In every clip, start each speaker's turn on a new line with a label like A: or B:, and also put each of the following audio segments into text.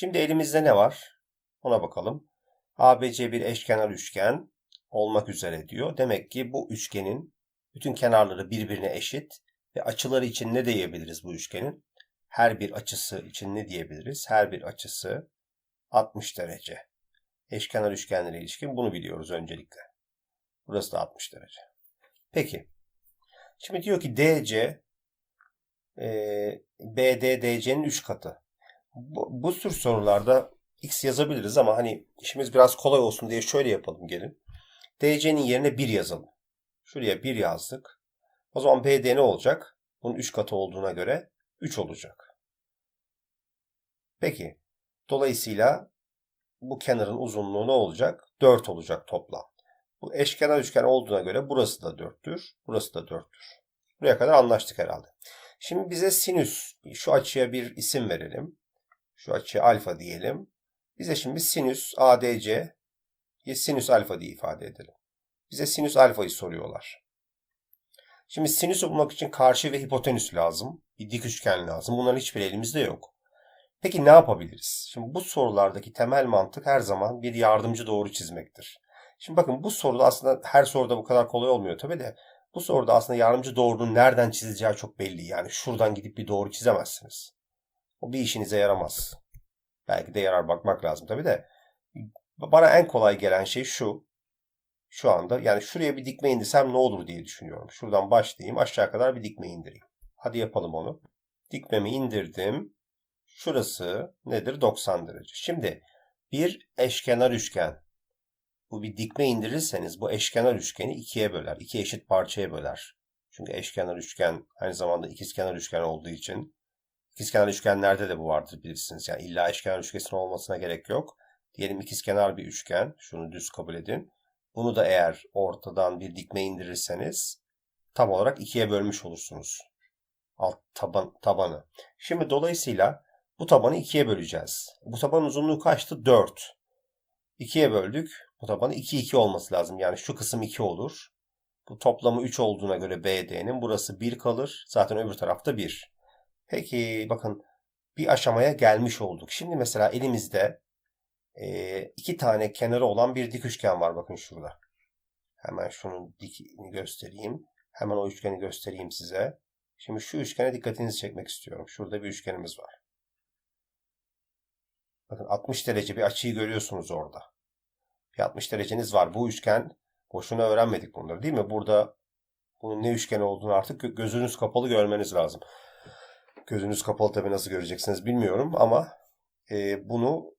A: Şimdi elimizde ne var? Ona bakalım. ABC bir eşkenar üçgen olmak üzere diyor. Demek ki bu üçgenin bütün kenarları birbirine eşit ve açıları için ne diyebiliriz bu üçgenin? Her bir açısı için ne diyebiliriz? Her bir açısı 60 derece. Eşkenar üçgenlere ilişkin bunu biliyoruz öncelikle. Burası da 60 derece. Peki. Şimdi diyor ki DC e, BD DC'nin 3 katı. Bu, bu tür sorularda x yazabiliriz ama hani işimiz biraz kolay olsun diye şöyle yapalım gelin. DC'nin yerine 1 yazalım. Şuraya 1 yazdık. O zaman BD ne olacak? Bunun 3 katı olduğuna göre 3 olacak. Peki. Dolayısıyla bu kenarın uzunluğu ne olacak? 4 olacak toplam. Bu eşkenar üçgen olduğuna göre burası da 4'tür. Burası da 4'tür. Buraya kadar anlaştık herhalde. Şimdi bize sinüs, şu açıya bir isim verelim. Şu açıya alfa diyelim. Bize şimdi sinüs ADC, sinüs alfa diye ifade edelim. Bize sinüs alfayı soruyorlar. Şimdi sinüsü bulmak için karşı ve hipotenüs lazım. Bir dik üçgen lazım. Bunların hiçbir elimizde yok. Peki ne yapabiliriz? Şimdi bu sorulardaki temel mantık her zaman bir yardımcı doğru çizmektir. Şimdi bakın bu soruda aslında her soruda bu kadar kolay olmuyor tabii de bu soruda aslında yardımcı doğrunun nereden çizileceği çok belli. Yani şuradan gidip bir doğru çizemezsiniz. O bir işinize yaramaz. Belki de yarar bakmak lazım tabii de. Bana en kolay gelen şey şu. Şu anda yani şuraya bir dikme indirsem ne olur diye düşünüyorum. Şuradan başlayayım aşağı kadar bir dikme indireyim. Hadi yapalım onu. Dikmemi indirdim. Şurası nedir? 90 derece. Şimdi bir eşkenar üçgen. Bu bir dikme indirirseniz bu eşkenar üçgeni ikiye böler. iki eşit parçaya böler. Çünkü eşkenar üçgen aynı zamanda ikizkenar üçgen olduğu için ikizkenar üçgenlerde de bu vardır bilirsiniz. Yani illa eşkenar üçgenin olmasına gerek yok. Diyelim ikizkenar bir üçgen. Şunu düz kabul edin. Bunu da eğer ortadan bir dikme indirirseniz tam olarak ikiye bölmüş olursunuz. Alt taban, tabanı. Şimdi dolayısıyla bu tabanı ikiye böleceğiz. Bu tabanın uzunluğu kaçtı? 4. İkiye böldük. Bu tabanı 2 2 olması lazım. Yani şu kısım 2 olur. Bu toplamı 3 olduğuna göre BD'nin burası 1 kalır. Zaten öbür tarafta 1. Peki bakın bir aşamaya gelmiş olduk. Şimdi mesela elimizde e, iki tane kenarı olan bir dik üçgen var. Bakın şurada. Hemen şunun dikini göstereyim. Hemen o üçgeni göstereyim size. Şimdi şu üçgene dikkatinizi çekmek istiyorum. Şurada bir üçgenimiz var. Bakın 60 derece bir açıyı görüyorsunuz orada. Bir 60 dereceniz var. Bu üçgen boşuna öğrenmedik bunları değil mi? Burada bunun ne üçgen olduğunu artık gözünüz kapalı görmeniz lazım. Gözünüz kapalı tabii nasıl göreceksiniz bilmiyorum ama e, bunu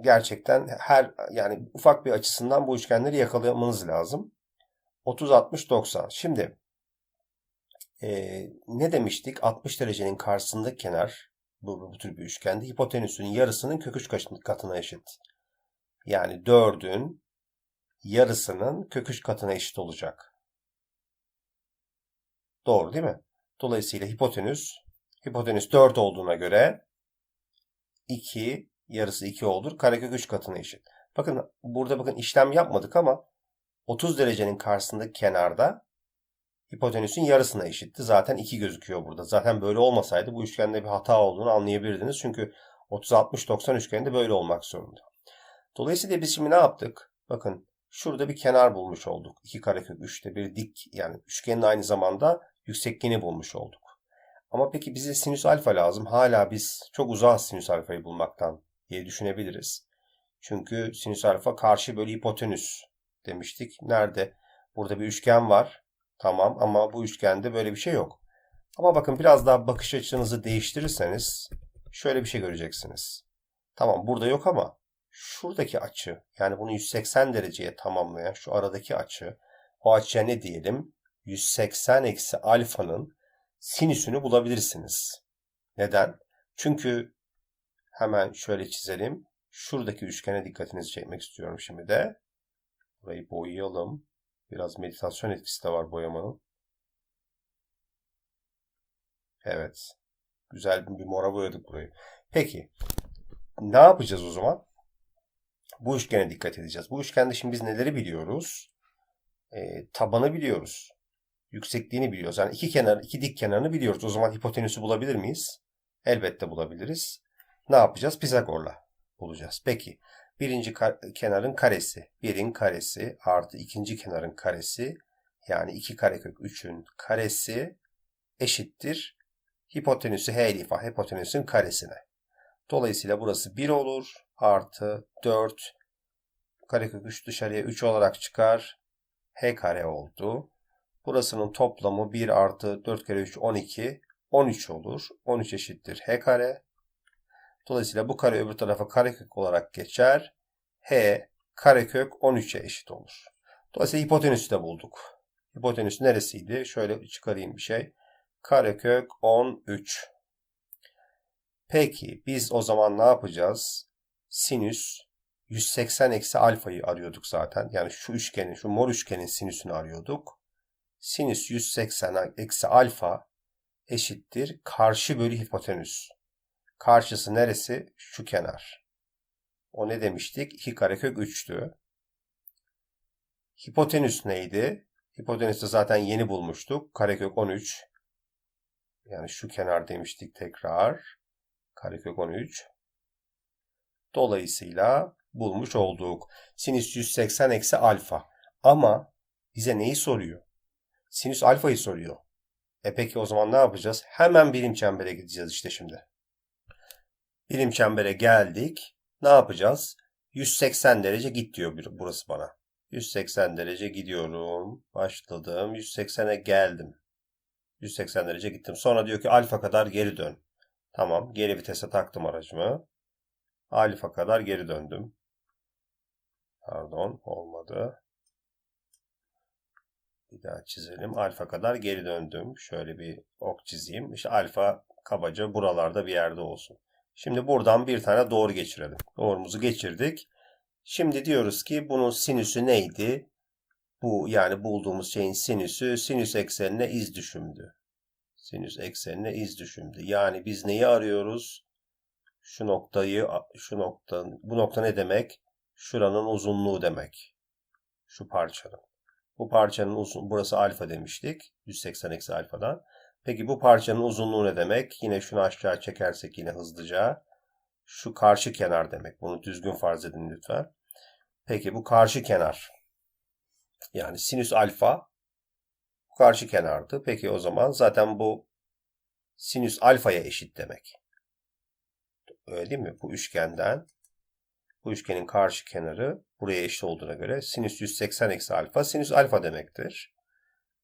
A: gerçekten her yani ufak bir açısından bu üçgenleri yakalamanız lazım. 30 60 90. Şimdi e, ne demiştik? 60 derecenin karşısındaki kenar bu, bu tür bir üçgende hipotenüsün yarısının kök 3 katına eşit. Yani 4'ün yarısının kök 3 katına eşit olacak. Doğru değil mi? Dolayısıyla hipotenüs hipotenüs 4 olduğuna göre 2 yarısı 2 olur. Karekök 3 katına eşit. Bakın burada bakın işlem yapmadık ama 30 derecenin karşısındaki kenarda hipotenüsün yarısına eşitti. Zaten 2 gözüküyor burada. Zaten böyle olmasaydı bu üçgende bir hata olduğunu anlayabilirdiniz. Çünkü 30-60-90 üçgeninde böyle olmak zorunda. Dolayısıyla biz şimdi ne yaptık? Bakın şurada bir kenar bulmuş olduk. 2 karekök 3'te bir dik yani üçgenin aynı zamanda yüksekliğini bulmuş olduk. Ama peki bize sinüs alfa lazım. Hala biz çok uzağız sinüs alfayı bulmaktan diye düşünebiliriz. Çünkü sinüs alfa karşı bölü hipotenüs demiştik. Nerede? Burada bir üçgen var. Tamam ama bu üçgende böyle bir şey yok. Ama bakın biraz daha bakış açınızı değiştirirseniz şöyle bir şey göreceksiniz. Tamam burada yok ama şuradaki açı yani bunu 180 dereceye tamamlayan şu aradaki açı o açıya ne diyelim? 180 eksi alfanın sinüsünü bulabilirsiniz. Neden? Çünkü hemen şöyle çizelim. Şuradaki üçgene dikkatinizi çekmek istiyorum şimdi de. Burayı boyayalım. Biraz meditasyon etkisi de var boyamanın. Evet. Güzel bir mora boyadık burayı. Peki. Ne yapacağız o zaman? Bu üçgene dikkat edeceğiz. Bu üçgende şimdi biz neleri biliyoruz? E, tabanı biliyoruz. Yüksekliğini biliyoruz. Yani iki kenar, iki dik kenarını biliyoruz. O zaman hipotenüsü bulabilir miyiz? Elbette bulabiliriz. ne yapacağız? Pisagor'la bulacağız. Peki birinci kar- kenarın karesi, birin karesi artı ikinci kenarın karesi yani 2 karekök 3'ün karesi eşittir hipotenüsü h ile hipotenüsün karesine. Dolayısıyla burası 1 olur. Artı 4 karekök 3 dışarıya 3 olarak çıkar. h kare oldu. Burasının toplamı 1 artı 4 kere 3 12. 13 olur. 13 eşittir h kare. Dolayısıyla bu kare öbür tarafa karekök olarak geçer. h karekök 13'e eşit olur. Dolayısıyla hipotenüsü de bulduk. Hipotenüs neresiydi? Şöyle çıkarayım bir şey. Karekök 13. Peki biz o zaman ne yapacağız? Sinüs 180 eksi alfayı arıyorduk zaten. Yani şu üçgenin, şu mor üçgenin sinüsünü arıyorduk. Sinüs 180 eksi alfa eşittir karşı bölü hipotenüs. Karşısı neresi? Şu kenar. O ne demiştik? 2 karekök 3'tü. Hipotenüs neydi? Hipotenüsü zaten yeni bulmuştuk. Karekök 13. Yani şu kenar demiştik tekrar. Karekök 13. Dolayısıyla bulmuş olduk. Sinüs 180 eksi alfa. Ama bize neyi soruyor? Sinüs alfayı soruyor. E peki o zaman ne yapacağız? Hemen birim çembere gideceğiz işte şimdi. Birim çembere geldik. Ne yapacağız? 180 derece git diyor burası bana. 180 derece gidiyorum. Başladım. 180'e geldim. 180 derece gittim. Sonra diyor ki alfa kadar geri dön. Tamam. Geri vitese taktım aracımı. Alfa kadar geri döndüm. Pardon. Olmadı. Bir daha çizelim. Alfa kadar geri döndüm. Şöyle bir ok çizeyim. İşte alfa kabaca buralarda bir yerde olsun. Şimdi buradan bir tane doğru geçirelim. Doğrumuzu geçirdik. Şimdi diyoruz ki bunun sinüsü neydi? Bu yani bulduğumuz şeyin sinüsü sinüs eksenine iz düşümdü. Sinüs eksenine iz düşümdü. Yani biz neyi arıyoruz? Şu noktayı, şu nokta, bu nokta ne demek? Şuranın uzunluğu demek. Şu parçanın. Bu parçanın uzun, burası alfa demiştik. 180 eksi alfadan. Peki bu parçanın uzunluğu ne demek? Yine şunu aşağı çekersek yine hızlıca. Şu karşı kenar demek. Bunu düzgün farz edin lütfen. Peki bu karşı kenar. Yani sinüs alfa bu karşı kenardı. Peki o zaman zaten bu sinüs alfaya eşit demek. Öyle değil mi? Bu üçgenden bu üçgenin karşı kenarı buraya eşit olduğuna göre sinüs 180 eksi alfa sinüs alfa demektir.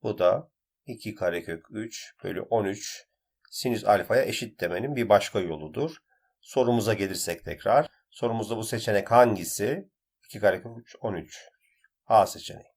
A: Bu da 2 karekök 3 bölü 13 sinüs alfaya eşit demenin bir başka yoludur. Sorumuza gelirsek tekrar. Sorumuzda bu seçenek hangisi? 2 karekök 3 13. A seçeneği.